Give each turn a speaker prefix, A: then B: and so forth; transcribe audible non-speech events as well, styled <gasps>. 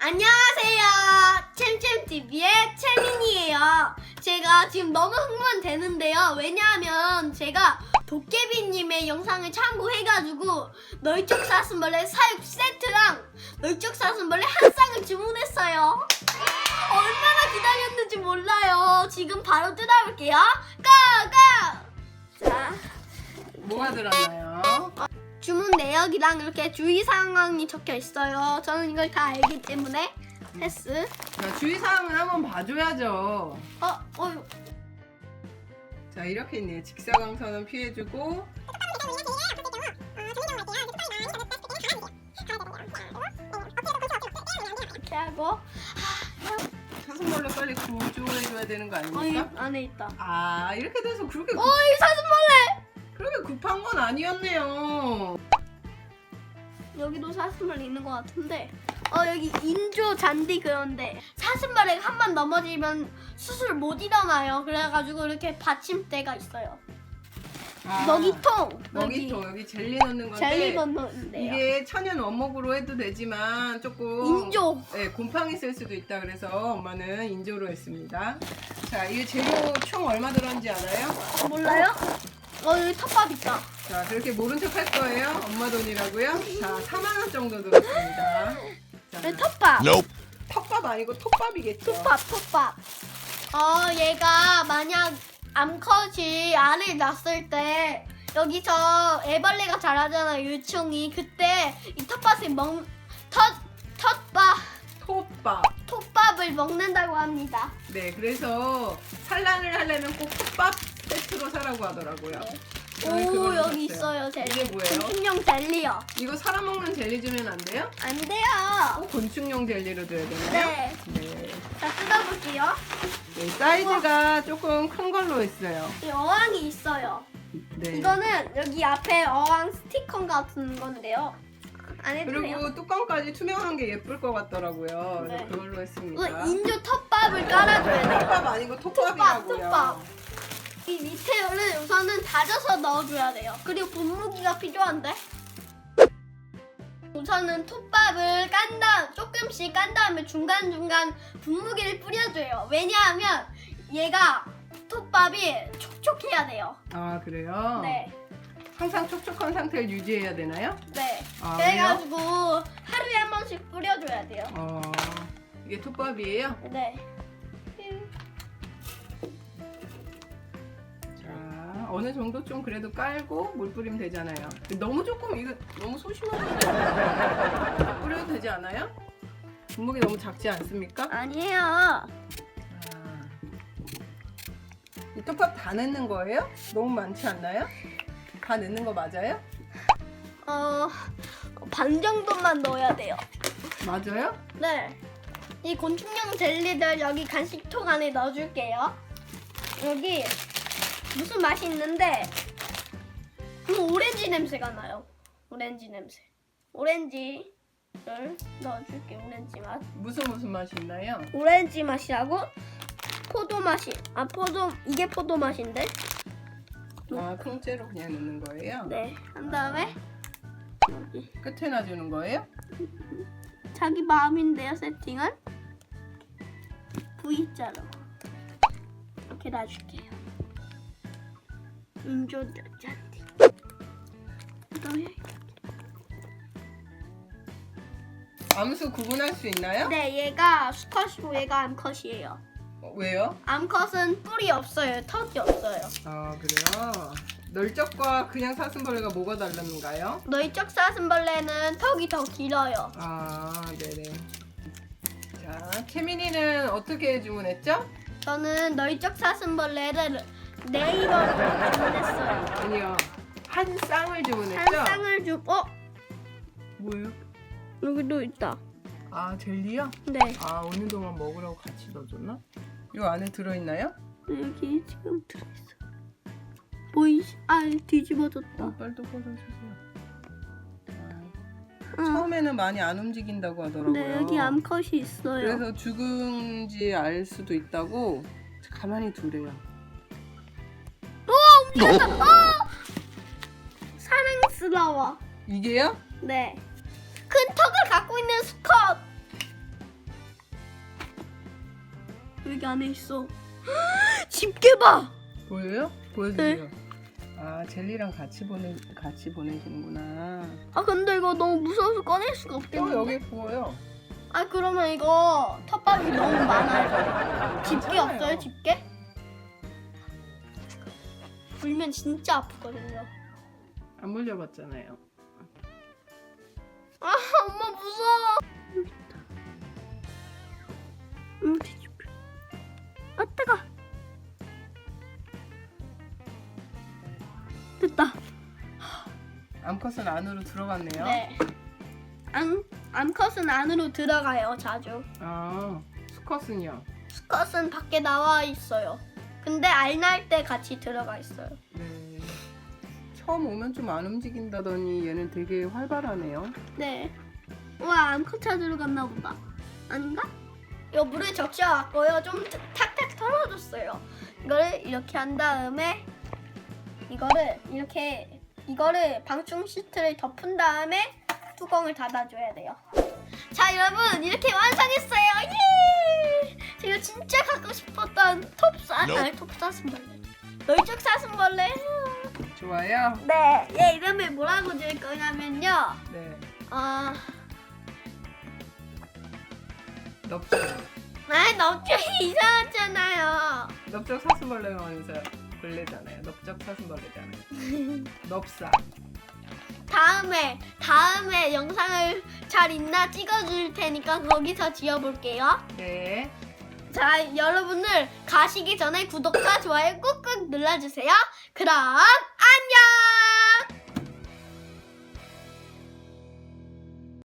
A: 안녕하세요. 챔챔TV의 채민이에요. 제가 지금 너무 흥분되는데요. 왜냐하면 제가 도깨비님의 영상을 참고해가지고 널쩍 사슴벌레 사육 세트랑 널쩍 사슴벌레 한 쌍을 주문했어요. 얼마나 기다렸는지 몰라요. 지금 바로 뜯어볼게요. 고! 고! 자,
B: 뭐가 들었나요?
A: 주문 내역이랑 이렇게 주의 사항이 적혀 있어요. 저는 이걸 다 알기 때문에 패스.
B: 자, 주의사항을 한번 봐줘야죠.
A: 어, 어,
B: 자, 이렇게 있네요. 직사광선은 피해주고,
A: 이렇게 하고.
B: 사슴벌레 빨리 구조해줘야 되는 거
A: 어, 이
B: 아닙니까?
A: 안에 있다.
B: 아, 이렇게 돼서 그렇게,
A: 어,
B: 급,
A: 이
B: 아니었네요.
A: 여기도 사슴벌레 있는 것 같은데. 어, 여기 인조 잔디 그런데 사슴벌레가 한번 넘어지면 수술 못 일어나요. 그래가지고 이렇게 받침대가 있어요.
B: 아,
A: 먹이통.
B: 먹이통, 여기 젤리 넣는 건데,
A: 젤리 넣는데요.
B: 이게 천연 원목으로 해도 되지만 조금
A: 인조.
B: 네, 곰팡이 쓸 수도 있다 그래서 엄마는 인조로 했습니다. 자, 이 재료 총 얼마 들었는지 알아요?
A: 몰라요? 어, 여기 텃밥 있다.
B: 자, 그렇게 모른 척 할 거예요. 엄마 돈이라고요. 자, 4만 원 정도 들었습니다. 자,
A: 여기 텃밥.
C: Nope.
B: 텃밥 아니고 톱밥이겠죠.
A: 톱밥, 톱밥. 어, 얘가 만약 암컷이 알을 낳았을 때 여기서 애벌레가 자라잖아요, 유충이. 그때 이 텃밭을 먹, 텃, 텃밥,
B: 톱밥.
A: 톱밥을 먹는다고 합니다.
B: 네, 그래서 산란을 하려면 꼭 톱밥 세트로 사라고 하더라고요. 저는
A: 오, 여기. 있어요, 젤리.
B: 이게 뭐예요?
A: 곤충용 젤리요.
B: 이거 사람 먹는 젤리 주면 안 돼요?
A: 안 돼요.
B: 꼭 곤충용 젤리로 줘야 되나요?
A: 네.
B: 네.
A: 자, 뜯어볼게요.
B: 네, 사이즈가 조금 큰 걸로 했어요.
A: 이 어항이 있어요.
B: 네.
A: 이거는 여기 앞에 어항 스티커 같은 건데요. 안에.
B: 그리고 뚜껑까지 투명한 게 예쁠 것 같더라고요. 그래서
A: 네.
B: 그걸로 했습니다.
A: 이거 인조 텃밥을 깔아줘야 돼요.
B: 톱밥 아니고
A: 톱밥,
B: 톱밥이라고요.
A: 톱밥. 이 밑에를 우선은 다져서 넣어줘야 돼요. 그리고 분무기가 필요한데. 우선은 톱밥을 깐 다음 조금씩 깐 다음에 중간 중간 분무기를 뿌려줘요. 왜냐하면 얘가 톱밥이 촉촉해야 돼요.
B: 아 그래요?
A: 네,
B: 항상 촉촉한 상태를 유지해야 되나요?
A: 네.
B: 아,
A: 그래가지고 하루에 한 번씩 뿌려줘야 돼요.
B: 어 이게 톱밥이에요?
A: 네.
B: 어느 정도 좀 그래도 깔고 물 뿌리면 되잖아요. 너무 조금 이거 너무 소심하게 뿌려도 되지 않아요? 분무기 너무 작지 않습니까?
A: 아니에요.
B: 아. 이 톱밥 다 넣는 거예요? 너무 많지 않나요? 다 넣는 거 맞아요?
A: 어, 반 정도만 넣어야 돼요.
B: 맞아요?
A: 네. 이 곤충용 젤리들 여기 간식통 안에 넣어줄게요. 여기 무슨 맛이 있는데 음, 오렌지 냄새가 나요. 오렌지 냄새. 오렌지를 넣어줄게. 오렌지 맛.
B: 무슨 무슨 맛이 있나요?
A: 오렌지 맛이라고 포도 맛이. 아 포도 이게 포도 맛인데.
B: 아 통째로 그냥 넣는 거예요?
A: 네. 한 다음에 여기
B: 끝에 놔주는 거예요?
A: 자기 마음인데요 세팅은 V자로 이렇게 놔줄게요 인조 잔디 그다음에
B: 암수 구분할 수 있나요?
A: 네 얘가 수컷이고 얘가 암컷이에요
B: 어, 왜요?
A: 암컷은 뿔이 없어요 턱이 없어요
B: 아 그래요? 널쩍과 그냥 사슴벌레가 뭐가 다른가요?
A: 너희쪽 사슴벌레는 턱이 더 길어요
B: 아 네네 자 채민이는 어떻게 주문했죠?
A: 저는 너희쪽 사슴벌레를 네이버로 주문했어요
B: 아니요 한 쌍을 주문했죠?
A: 한 쌍을 주 어?
B: 뭐예요?
A: 여기도 있다
B: 아 젤리요?
A: 네
B: 아 오는 동안 먹으라고 같이 넣어줬나? 이 안에 들어있나요?
A: 여기 지금 들어있어. 보이시? 아 뒤집어졌다.
B: 어, 아,
A: 응.
B: 처음에는 많이 안 움직인다고 하더라고요
A: 네 여기 암컷이 있어요.
B: 그래서 죽은지 알 수도 있다고 가만히 두래요.
A: 사랑스러워.
B: 이게요?
A: 네. 큰 턱을 갖고 있는 수컷. 여기 안에 있어. <gasps> 집게 봐.
B: 보여요? 보여주세요. 아 젤리랑 같이 보내 같이 보내시는구나.
A: 아 근데 이거 너무 무서워서 꺼낼 수가
B: 또
A: 없겠는데.
B: 여기 보여.
A: 아 그러면 이거 텃밭이 너무 많아요. 집게
B: 괜찮아요.
A: 없어요? 집게? 불면 진짜 아프거든요.
B: 안 물려봤잖아요.
A: 아 엄마 무서워. 응 뒤집혀. 아 뜨거. 됐다.
B: 암컷은 안으로 들어갔네요.
A: 네. 암 암컷은 안으로 들어가요 자주.
B: 아 수컷은요.
A: 수컷은 밖에 나와 있어요. 근데 알날 때 같이 들어가 있어요.
B: 네. 처음 오면 좀 안 움직인다더니 얘는 되게 활발하네요.
A: 네. 와 암컷 찾으러 갔나 보다. 아닌가? 이거 물에 적셔왔고요. 좀 탁탁 털어줬어요. 이거를 이렇게 한 다음에 이거를 이렇게 이거를 방충 시트를 덮은 다음에 뚜껑을 닫아줘야 돼요. 자 여러분 이렇게 완성했어요. 예! 제가 진짜 갖고 싶었던 톱 사 아니 톱사슴벌레 널쩍 사슴벌레.
B: 좋아요.
A: 네, 얘 이름을 뭐라고 지을 거냐면요.
B: 네.
A: 아,
B: 넓적
A: 아이 너무 이상하잖아요.
B: 넓적 사슴벌레가 하면서 벌레잖아요. 넓적 사슴벌레잖아요. 넓사. <laughs>
A: 다음에 다음에 영상을 잘 있나 찍어줄 테니까 거기서 지어볼게요.
B: 네.
A: 자, 여러분들 가시기 전에 구독과 좋아요 꾹꾹 눌러주세요. 그럼